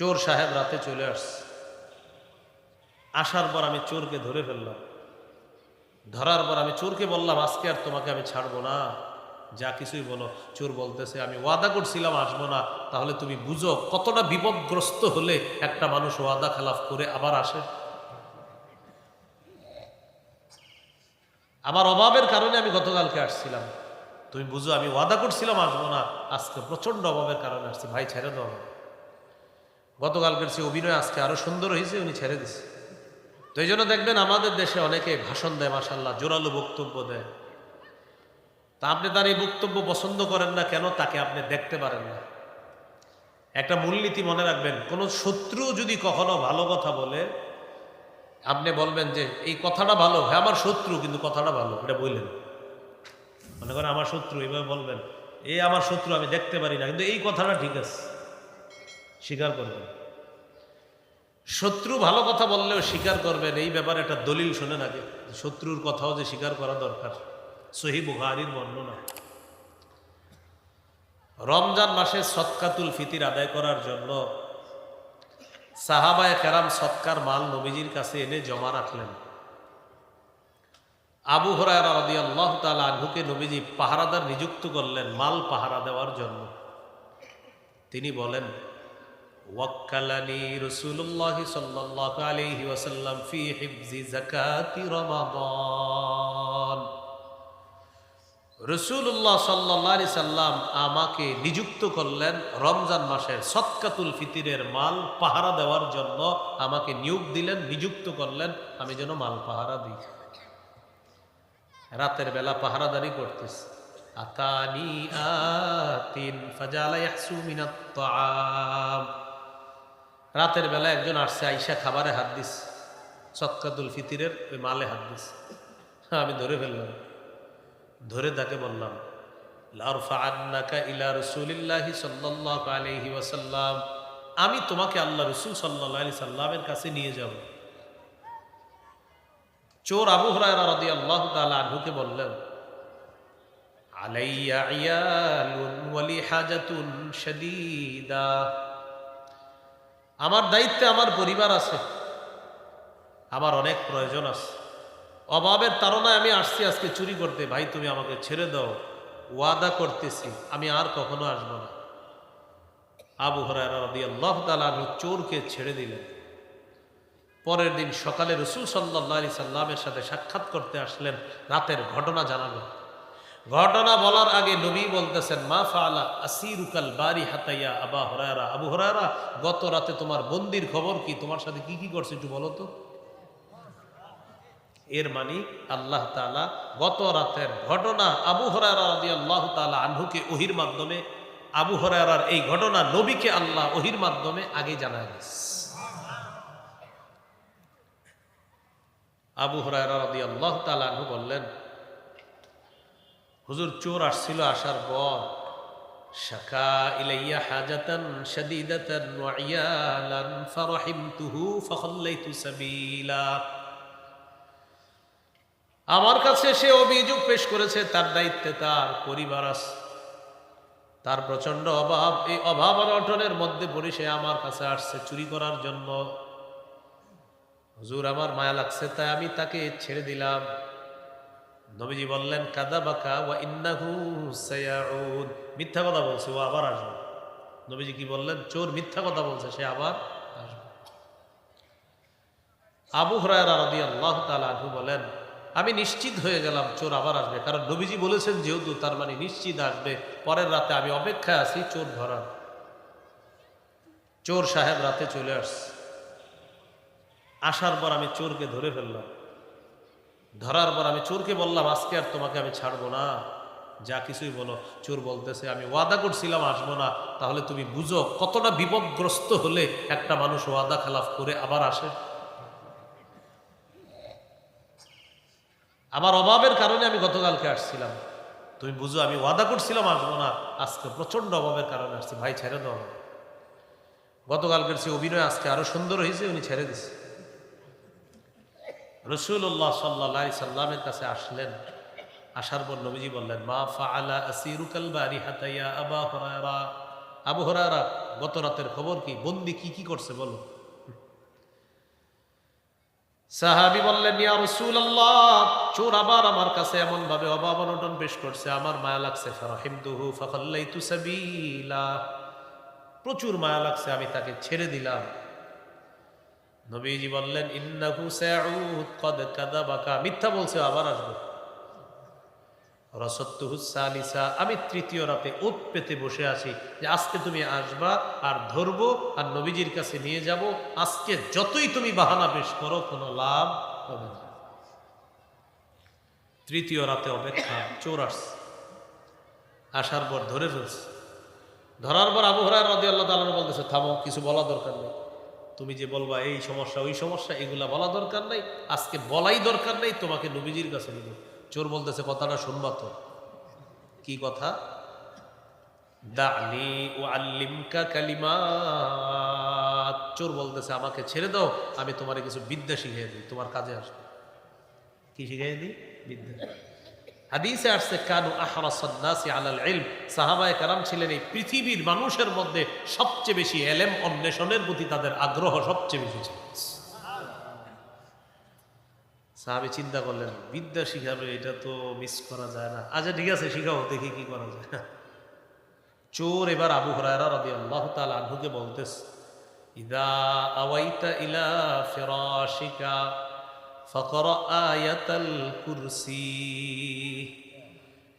চোর সাহেব রাতে চলে আসছে। আসার পর আমি চোরকে ধরে ফেললাম। ধরার পর আমি চোরকে বললাম, আজকে আর তোমাকে আমি ছাড়বো না। যা কিছুই বলো। চোর বলতেছে, আমি ওয়াদা করছিলাম আসব না। তাহলে তুমি বুঝো কতটা বিপদগ্রস্ত হলে একটা মানুষ ওয়াদা খেলাফ করে আবার আসে। আমার অভাবের কারণে আমি গতকালকে আসছিলাম। তুমি বুঝো আমি ওয়াদা করছিলাম আসব না। আজকে প্রচণ্ড অভাবের কারণে আসছি। ভাই, ছেড়ে দাও। গতকালকের সে অভিনয় আজকে আরও সুন্দর হয়েছে, উনি ছেড়ে দিছে। তো এই জন্য দেখবেন আমাদের দেশে অনেকে ভাষণ দেয় মাসাল্লাহ জোরালো বক্তব্য দেয়। তা আপনি তার এই বক্তব্য পছন্দ করেন না কেন, তাকে আপনি দেখতে পারেন না। একটা মূলনীতি মনে রাখবেন, কোনো শত্রু যদি কখনো ভালো কথা বলে, আপনি বলবেন যে, এই কথাটা ভালো হ্যাঁ আমার শত্রু, কিন্তু কথাটা ভালো, এটা বললেন। মনে করেন, আমার শত্রু এইভাবে বলবেন, এই আমার শত্রু, আমি দেখতে পারি না। কিন্তু এই কথাটা ঠিক আছে, স্বীকার করবেন। শত্রু ভালো কথা বললেও স্বীকার করবেন, এই ব্যাপারে একটা দলিল শোনেন আগে। শত্রুর কথাও যে স্বীকার করা দরকার, সহি বুহারির বর্ণনা। রমজান মাসে সৎকাতুল ফিতির আদায় করার জন্য সাহাবায় কেরাম সৎকার মাল নবীজির কাছে এনে জমা রাখলেন। আবু হরায়রা আল্লাহ তালা আনহুকে নবীজি পাহারাদার নিযুক্ত করলেন মাল পাহারা দেওয়ার জন্য। তিনি বলেন ওয়াক্কালানি রসুল্লাহ রসুল্লাহ সাল্লি সাল্লাম আমাকে নিযুক্ত করলেন রমজান মাসের সৎকাতুল ফিতিরের মাল পাহারা দেওয়ার জন্য। আমাকে নিয়োগ দিলেন, নিযুক্ত করলেন। আমি যেন মাল পাহারা দিই। রাতের বেলা পাহারাদারি করতেছি। আতানি আতিন ফাজালা ইয়াহসু তাআম। রাতের বেলা একজন আসছে, আইসা খাবারে হাত দিস। সৎকাতুল ফিতিরের ওই মালে হাত দিস। আমি ধরে ফেললাম। ধরে তাকে বললাম আমি তোমাকে আল্লাহ রসুল আলাইহি সাল্লামের কাছে নিয়ে যাব। চোর আবু হুরায়রা তাআলা আনহুকে বললেন, আলাইয়া ইয়ালুন ওয়ালি হাজাতুন শাদীদা। আমার দায়িত্বে আমার পরিবার আছে। আমার অনেক প্রয়োজন আছে। অভাবের তারণায় আমি আসছি আজকে চুরি করতে। ভাই, তুমি আমাকে ছেড়ে দাও। ওয়াদা করতেছি। আমি আর কখনো আসব না। আবু আল্লাহ তালু চোরকে ছেড়ে দিলেন। পরের দিন সকালে রসুল সাল্লাহ আলি সাল্লামের সাথে সাক্ষাৎ করতে আসলেন। রাতের ঘটনা জানালেন ঘটনা বলার আগে নবী বলতেছেন, মা ফালা আসিরুকাল বাড়ি হাতাইয়া আবা হরায়রা। আবু হরায়রা, গত রাতে তোমার বন্দির খবর কি? তোমার সাথে কি কি করছে একটু বলো তো। এর মানে আল্লাহ তালা গত রাতের ঘটনা আবু হরারা আল্লাহ তালা আনহুকে ওহির মাধ্যমে, আবু হরার এই ঘটনা নবীকে আল্লাহ ওহির মাধ্যমে আগে জানা গেছে আবু হরারা আল্লাহ তালা আনহু বললেন হুজুর চোর আসছিল, আসার পর শাকা ইলাইয়া হাজাতান শাদীদাতান ওয়া ইয়ালান ফারাহিমতুহু সাবিলা। আমার কাছে সে অভিযোগ পেশ করেছে, তার দায়িত্বে তার পরিবার আছে। তার প্রচণ্ড অভাব, এই অভাব অনটনের মধ্যে পড়ে সে আমার কাছে আসছে চুরি করার জন্য। হুজুর, আমার মায়া লাগছে, তাই আমি তাকে ছেড়ে দিলাম। নবীজি বললেন কাদা বাকা ওয়া ইন্নাহু সায়াউদ মিথ্যা কথা বলছে, ও আবার আসবে। নবীজি কি বললেন, চোর মিথ্যা কথা বলছে, সে আবার আসবে। আবু হরায়রা রাদিয়াল্লাহু তাআলা আনহু বলেন, আমি নিশ্চিত হয়ে গেলাম চোর আবার আসবে, কারণ নবীজি বলেছেন যেহেতু তার মানে নিশ্চিত আসবে, পরের রাতে আমি অপেক্ষায় আছি চোর ধরার। চোর সাহেব রাতে চলে আসছে। আসার পর আমি চোরকে ধরে ফেললাম। ধরার পর আমি চোরকে বললাম, আজকে আর তোমাকে আমি ছাড়বো না। যা কিছুই বলো, চোর বলতেছে, আমি ওয়াদা করছিলাম, আসব না। তাহলে তুমি বুঝো কতটা বিপদগ্রস্ত হলে একটা মানুষ ওয়াদা খেলাফ করে আবার আসে? আমার অভাবের কারণে আমি গতকালকে আসছিলাম। তুমি বুঝো, আমি ওয়াদা করছিলাম, আসব না। আজকে প্রচণ্ড অভাবের কারণে আসছি, ভাই, ছেড়ে দাও। গতকালকের সে অভিনয় আজকে আরও সুন্দর হয়েছে, উনি ছেড়ে দিছে। রসুল্লাহ সাল্লা সাল্লামের কাছে আসলেন। আসার পর নবীজি বললেন, মা ফাআলা আসিরুকাল বারি হাতাইয়া আবা হরায়রা? আবু হরারা গত রাতের খবর কি? বন্দি কি কি করছে বলো? সাহাবি বললেন, ইয়া রাসূলুল্লাহ, চোর আবার আমার কাছে এমন ভাবে অভাব অনটন পেশ করছে, আমার মায়া লাগছে। ফারাহিমতুহু ফাখাল্লাইতু সাবিলা। প্রচুর মায়া লাগছে, আমি তাকে ছেড়ে দিলাম। নবীজি বললেন, ইন্নাহু সাউদ কদ কাযাবাকা মিথ্যা বলছে, আবার আসবে। রসত্তুহু সালিসা, আমি তৃতীয় রাতে ওত পেতে বসে আছি যে আজকে তুমি আসবা আর ধরবো আর নবীজির কাছে নিয়ে যাব। আজকে যতই তুমি বাহানা পেশ করো, কোনো লাভ হবে না। তৃতীয় রাতে অপেক্ষা, চোর আসছে। আসার পর ধরে ফেলছে। ধরার পর আবু হরার রদি আল্লাহ তালন বলতেছে, থামো, কিছু বলা দরকার নেই। তুমি যে বলবা, এই সমস্যা, ওই সমস্যা, এগুলা বলা দরকার নাই, আজকে বলাই দরকার নেই, তোমাকে নবীজির কাছে নিব। চোর বলতেছে, কথাটা শুনবা তো। কি কথা? দানি ও আল্লিমকা কালিমাত। চোর বলতেছে, আমাকে ছেড়ে দাও, আমি তোমার কিছু বিদ্যা শিখিয়ে দিই, তোমার কাজে আসব। কি শিখিয়ে দিই? বিদ্যা। হাদিসে আসছে, কানু আহরাসন্নাসি আলাল ইলম। সাহাবায়ে কারাম ছিলেন এই পৃথিবীর মানুষের মধ্যে সবচেয়ে বেশি এলেম অন্বেষণের প্রতি তাদের আগ্রহ সবচেয়ে বেশি ছিল। সাহাবি চিন্তা করলেন, বিদ্যা শিখাবে, এটা তো মিস করা যায় না। আচ্ছা ঠিক আছে শিখাও দেখি কি করা যায়। চোর এবার আবু হরায়রা রাদি আল্লাহ তাল আনহুকে বলতেস ইদা আওয়াইতা ইলা ফিরাশিকা। فقرأ آية الكرسي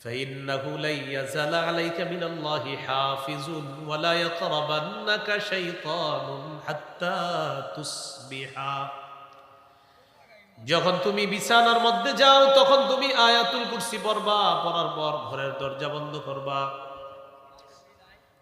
فإنه لن يزال عليك من الله حافظ ولا يقربنك شيطان حتى تصبح যখন তুমি বিছানার মধ্যে যাও তখন তুমি আয়াতুল কুরসি পড়বা পড়ার পর ঘরের দরজা বন্ধ করবা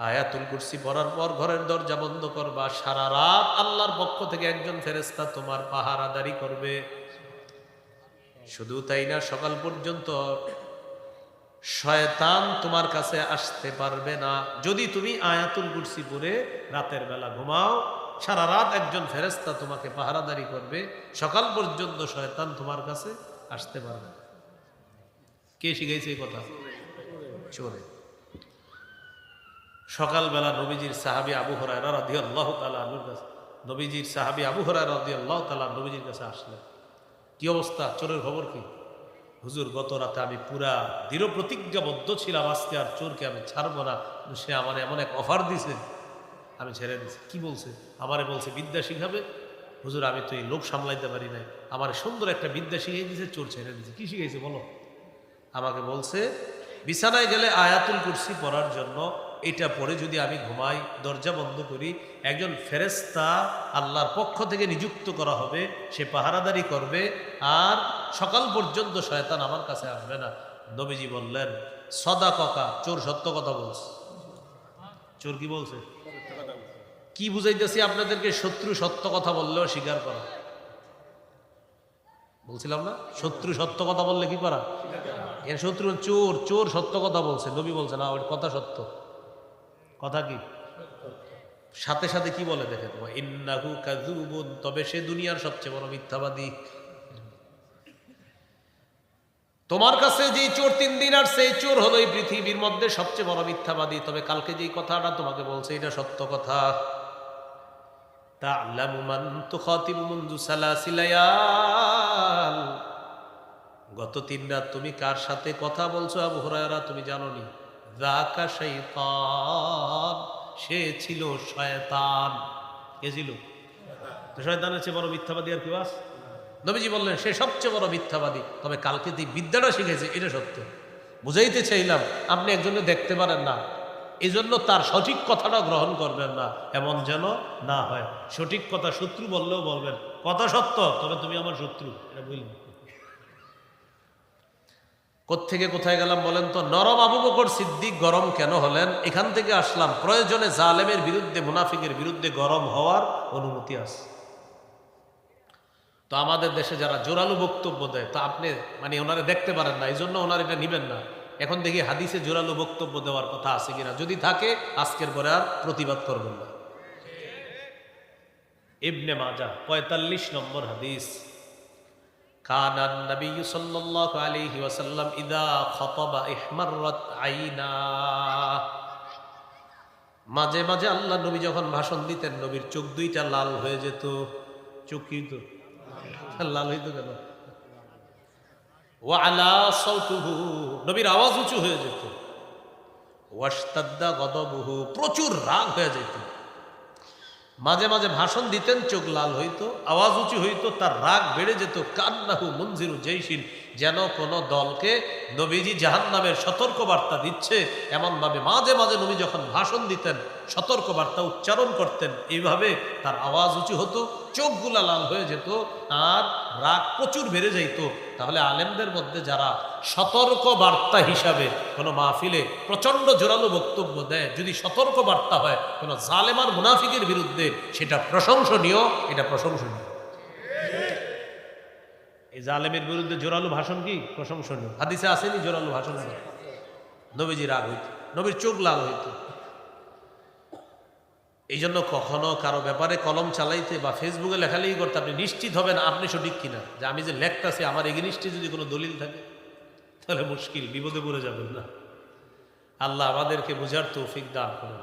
আয়াতুল কুরসি পড়ার পর ঘরের দরজা বন্ধ করবা সারা রাত আল্লাহর পক্ষ থেকে একজন ফেরেস্তা তোমার পাহারাদারি করবে শুধু তাই না, সকাল পর্যন্ত শয়তান তোমার কাছে আসতে পারবে না। যদি তুমি আয়াতুল কুরসি পড়ে রাতের বেলা ঘুমাও, সারা রাত একজন ফেরেস্তা তোমাকে পাহারাদারি করবে, সকাল পর্যন্ত শয়তান তোমার কাছে আসতে পারবে না। কে শিখাইছে এই কথা? চোরে সকালবেলা নবীজির সাহাবি আবু হরায় রাধি আল্লাহ তালা নবীজির সাহাবি আবু হরায় রাধি আল্লাহ তালা নবীজির কাছে আসলেন। কি অবস্থা? চোরের খবর কি? হুজুর, গত রাতে আমি পুরা দৃঢ় প্রতিজ্ঞাবদ্ধ ছিলাম, আজকে আর চোরকে আমি ছাড়বো না। সে আমার এমন এক অফার দিছে, আমি ছেড়ে দিছি। কি বলছে? আমারে বলছে, বিদ্যা শিখাবে হুজুর, আমি তো এই লোভ সামলাইতে পারি নাই। আমার সুন্দর একটা বিদ্যা শিখিয়ে দিয়েছে চোর ছেড়ে দিয়েছে কি শিখাইছে বলো? আমাকে বলছে, বিছানায় গেলে আয়াতুল কুরসি পড়ার জন্য এটা পরে যদি আমি ঘুমাই, দরজা বন্ধ করি, একজন ফেরেস্তা আল্লাহর পক্ষ থেকে নিযুক্ত করা হবে, সে পাহারাদারি করবে আর সকাল পর্যন্ত শয়তান আমার কাছে আসবে না। নবীজি বললেন সদা ককা চোর সত্য কথা বলছে। চোর কি বলছে? কি বুঝাইতেছি আপনাদেরকে? শত্রু সত্য কথা বললেও স্বীকার করা। বলছিলাম না? শত্রু সত্য কথা বললে কি করা? এর শত্রু চোর চোর সত্য কথা বলছে। নবী বলছে, না ওই কথা সত্য। কথা কি? সাথে সাথে কি বলে দেখে তোমার? ইন্নাহু কাজুবুন তবে সে দুনিয়ার সবচেয়ে বড় মিথ্যাবাদী। তোমার কাছে যেই চোর তিন দিন আর সেই চোর হলো এই পৃথিবীর মধ্যে সবচেয়ে বড় মিথ্যাবাদী। তবে কালকে যেই কথাটা তোমাকে বলছে, এটা সত্য কথা। গত তিন রাত তুমি কার সাথে কথা বলছো আবহরায়রা তুমি জানো নি যাকা শাইতান সে ছিল শয়তান। কে ছিল? শয়তানের চেয়ে বড় মিথ্যাবাদী আর কি বাস নবীজি বললেন, সে সবচেয়ে বড় মিথ্যাবাদী। তবে কালকে যে বিদ্যাটা শিখেছে, এটা সত্য। বুঝাইতে চাইলাম, আপনি একজনে দেখতে পারেন না। এই জন্য তার সঠিক কথাটা গ্রহণ করবেন না। এমন যেন না হয়। সঠিক কথা শত্রু বললেও বলবেন। কথা সত্য, তবে তুমি আমার শত্রু। এটা বুঝলেন? কোত্থেকে কোথায় গেলাম বলেন তো? নরম আবু বকর সিদ্দিক গরম কেন হলেন? এখান থেকে আসলাম। প্রয়োজনে জালেমের বিরুদ্ধে, মুনাফিকের বিরুদ্ধে গরম হওয়ার অনুমতি আছে। তো আমাদের দেশে যারা জোরালো বক্তব্য দেয়, তো আপনি মানে ওনারা দেখতে পারেন না এই জন্য ওনারা এটা নিবেন না। এখন দেখি হাদিসে জোরালো বক্তব্য দেওয়ার কথা আছে কিনা। যদি থাকে, আজকের পরে আর প্রতিবাদ করবেন না। ইবনে মাজা পঁয়তাল্লিশ নম্বর হাদিস। كان النبي صلى الله عليه وسلم إذا خطب احمرت عيناه মাঝে মাঝে আল্লাহ নবী যখন ভাষণ দিতেন নবীর চোখ দুইটা লাল হয়ে যেত চোখ কি তো লাল হইতো কেন ও আলা সৌতুহু নবীর আওয়াজ উঁচু হয়ে যেত ওয়াস্তাদ্দা গদবহু প্রচুর রাগ হয়ে যেত মাঝে মাঝে ভাষণ দিতেন, চোখ লাল হইতো, আওয়াজ উঁচু হইতো, তার রাগ বেড়ে যেত, কান্নাহু মঞ্জিরু জৈশিন যেন কোনো দলকে নবীজি জাহান্নামের সতর্ক বার্তা দিচ্ছে। এমনভাবে মাঝে মাঝে নবী যখন ভাষণ দিতেন সতর্ক বার্তা উচ্চারণ করতেন, এইভাবে তার আওয়াজ উঁচু হতো, চোখগুলা লাল হয়ে যেত আর রাগ প্রচুর বেড়ে যাইত। তাহলে আলেমদের মধ্যে যারা সতর্ক বার্তা হিসাবে কোনো মাহফিলে প্রচণ্ড জোরালো বক্তব্য দেয়, যদি সতর্ক বার্তা হয়, কোনো জালেমার মুনাফিকের বিরুদ্ধে, সেটা প্রশংসনীয়, এটা প্রশংসনীয়। এই জালেমের বিরুদ্ধে জোরালো ভাষণ কি? প্রশংসনীয়। হাদিসে আসেনি জোরালো ভাষণ নবীজি রাগ হইত, নবীর চোখ লাল হইত। এই জন্য কখনো কারও ব্যাপারে কলম চালাইতে বা ফেসবুকে লেখালেখি করতে আপনি নিশ্চিত হবেন আপনি সঠিক কিনা। যে আমি যে লেখতাছি আমার এগেনিস্টে যদি কোনো দলিল থাকে, তাহলে মুশকিল, বিপদে পড়ে যাবেন না। আল্লাহ আমাদেরকে বোঝার তৌফিক দান করুন।